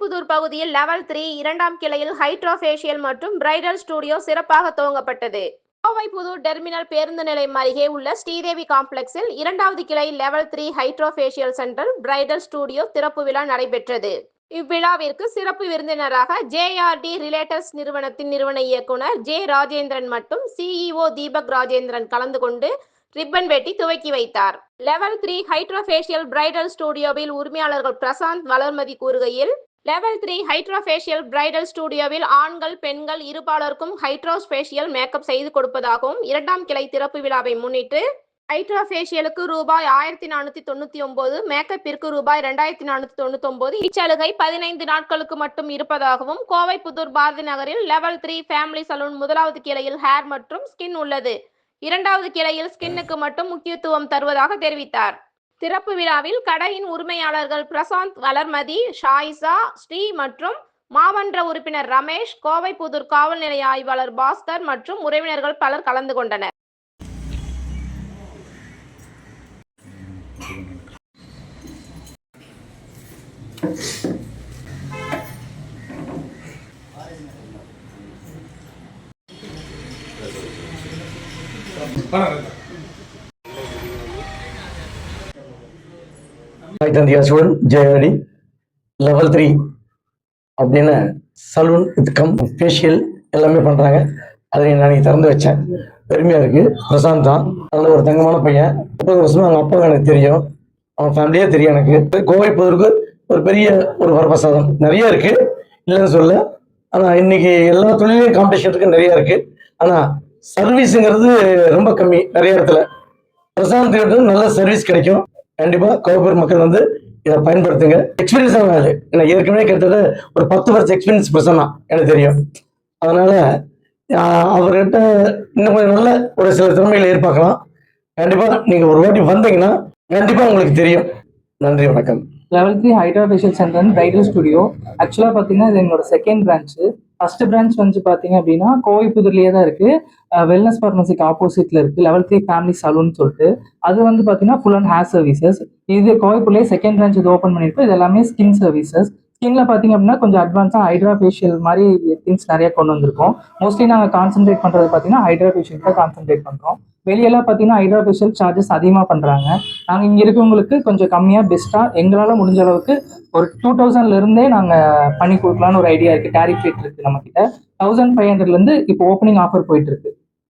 கோவைப்புதூர் பகுதியில் level three இரண்டாம் கிளையில் ஹைட்ரோஃபேஷியல் மற்றும் பிரைடல் ஸ்டுடியோ சிறப்பாக துவங்கப்பட்டது. கோவைப்புதூர் டெர்மினல் பேருந்து நிலையம் அருகே உள்ள ஸ்ரீதேவி காம்ப்ளெக்ஸில் இரண்டாவது கிளை level three hydrofacial centre bridal studio திறப்பு விழா நடைபெற்றது. இவ்விழாவிற்கு சிறப்பு விருந்தினராக ஜேஆர்டி ரிலேட்டர்ஸ் நிறுவனத்தின் நிறுவன இயக்குனர் ஜே ராஜேந்திரன் மற்றும் சிஇஓ தீபக் ராஜேந்திரன் கலந்து கொண்டு ரிப்பன் வெட்டி துவக்கி வைத்தார். லெவல் த்ரீ ஹைட்ரோஃபேஷியல் பிரைடல் ஸ்டுடியோவில் உரிமையாளர்கள் பிரசாந்த் வளர்மதி கூறுகையில் லெவல் த்ரீ ஹைட்ரோஃபேஷியல் பிரைடல் ஸ்டுடியோவில் ஆண்கள் பெண்கள் இருபாலருக்கும் ஹைட்ரோஸ்பேஷியல் மேக்கப் செய்து கொடுப்பதாகவும் இரண்டாம் கிளை திறப்பு விழாவை முன்னிட்டு ஹைட்ரோஃபேஷியலுக்கு ரூபாய் ஆயிரத்தி நானூத்தி தொண்ணூத்தி ஒன்பது மேக்கப்பிற்கு ரூபாய் ரெண்டாயிரத்தி நானூத்தி தொண்ணூத்தி ஒன்பது இச்சலுகை பதினைந்து நாட்களுக்கு மட்டும் இருப்பதாகவும் கோவை புதூர் பாரதி நகரில் லெவல் த்ரீ ஃபேமிலி சலூன் முதலாவது கிளையில் ஹேர் மற்றும் ஸ்கின் உள்ளது. இரண்டாவது கிளையில் ஸ்கின்னுக்கு மட்டும் முக்கியத்துவம் தருவதாக தெரிவித்தார். திறப்பு விழாவில் கடையின் உரிமையாளர்கள் பிரசாந்த் வளர்மதி ஷாயிசா ஸ்ரீ மற்றும் மாமன்ற உறுப்பினர் ரமேஷ் கோவை புதூர் காவல் நிலைய ஆய்வாளர் பாஸ்கர் மற்றும் உறவினர்கள் பலர் கலந்து கொண்டனர். ரைட் தந்தியா ஸ்டூடெண்ட் ஜெயவடி லெவல் த்ரீ அப்படின்னு சலூன் வித் கம் ஃபேஷியல் எல்லாமே பண்ணுறாங்க அதை நான் இன்னைக்கு திறந்து வச்சேன். பெருமையாக இருக்குது பிரசாந்த் தான். நல்ல ஒரு தங்கமான பையன். முப்பது வருஷமா அவங்க அப்பா எனக்கு தெரியும். அவன் ஃபேமிலியே தெரியும் எனக்கு. கோவை போவதற்கு ஒரு பெரிய ஒரு வரப்பிரசாதம். நிறைய இருக்குது இல்லைன்னு சொல்ல ஆனால் இன்னைக்கு எல்லா தொழிலையும் காம்படிஷன் இருக்கு. நிறைய இருக்குது ஆனால் சர்வீஸுங்கிறது ரொம்ப கம்மி. நிறைய இடத்துல. பிரசாந்த் நல்ல சர்வீஸ் கிடைக்கும். கண்டிப்பா கோபுர் மக்கள் வந்து இதை பயன்படுத்துங்க. எக்ஸ்பீரியன்ஸ் ஆகாது எனக்கு ஏற்கனவே கிட்டத்தட்ட ஒரு பத்து வருஷம் எக்ஸ்பீரியன்ஸ் பர்சன் தான் எனக்கு தெரியும். அதனால அவர்கிட்ட இன்னும் கொஞ்சம் நல்ல ஒரு சில திறமைகளை எதிர்பார்க்கலாம். கண்டிப்பா நீங்க ஒரு வாட்டி வந்தீங்கன்னா கண்டிப்பா உங்களுக்கு தெரியும். நன்றி வணக்கம். Level three hydra facial centre and bridal studio. ஆக்சுவலாக பார்த்தீங்கன்னா இது என்னோட செகண்ட் பிரான்ச்சு ஃபர்ஸ்ட் பிரான்ச் வந்து பார்த்தீங்க அப்படின்னா கோவைப்புதூர்லேயே தான் இருக்கு. வெல்னஸ் ஃபார்மசிக்கு ஆப்போசிட்ல இருக்கு. லெவல் த்ரீ ஃபேமிலி சலூன் சொல்லிட்டு. அது வந்து பார்த்தீங்கன்னா ஃபுல் அண்ட் ஹேர் சர்வீசஸ் இது கோவைப்புலேயே செகண்ட் பிரான்ச் இது ஓப்பன் பண்ணியிருக்கோம் இது எல்லாமே ஸ்கின் சர்வீசஸ் ஸ்கின்ல பார்த்தீங்க அப்படின்னா கொஞ்சம் அட்வான்ஸாக ஹைட்ரா ஃபேஷியல் மாதிரி திங்ஸ் நிறைய கொண்டு வந்திருக்கோம். மோஸ்ட்லி நாங்கள் கான்சென்ட்ரேட் பண்ணுறது பார்த்தீங்கன்னா ஹைட்ரா ஃபேஷியல் தான் கான்சென்ட்ரேட் பண்ணுறோம் வெளியெல்லாம் பார்த்தீங்கன்னா ஹைட்ரா ஃபேஷியல் சார்ஜஸ் அதிகமாக பண்ணுறாங்க நாங்கள் இங்கே இருக்கவங்களுக்கு கொஞ்சம் கம்மியாக பெஸ்ட்டாக எங்களால் முடிஞ்ச அளவுக்கு ஒரு டூ தௌசண்ட்ல இருந்தே நாங்கள் பண்ணி கொடுக்கலான்னு ஒரு ஐடியா இருக்குது டேரிஃப் ரேட் இருக்குது நம்மக்கிட்ட தௌசண்ட் ஃபைவ் ஹண்ட்ரட்லேருந்து இப்போ ஓப்பனிங் ஆஃபர் போயிட்டு இருக்கு.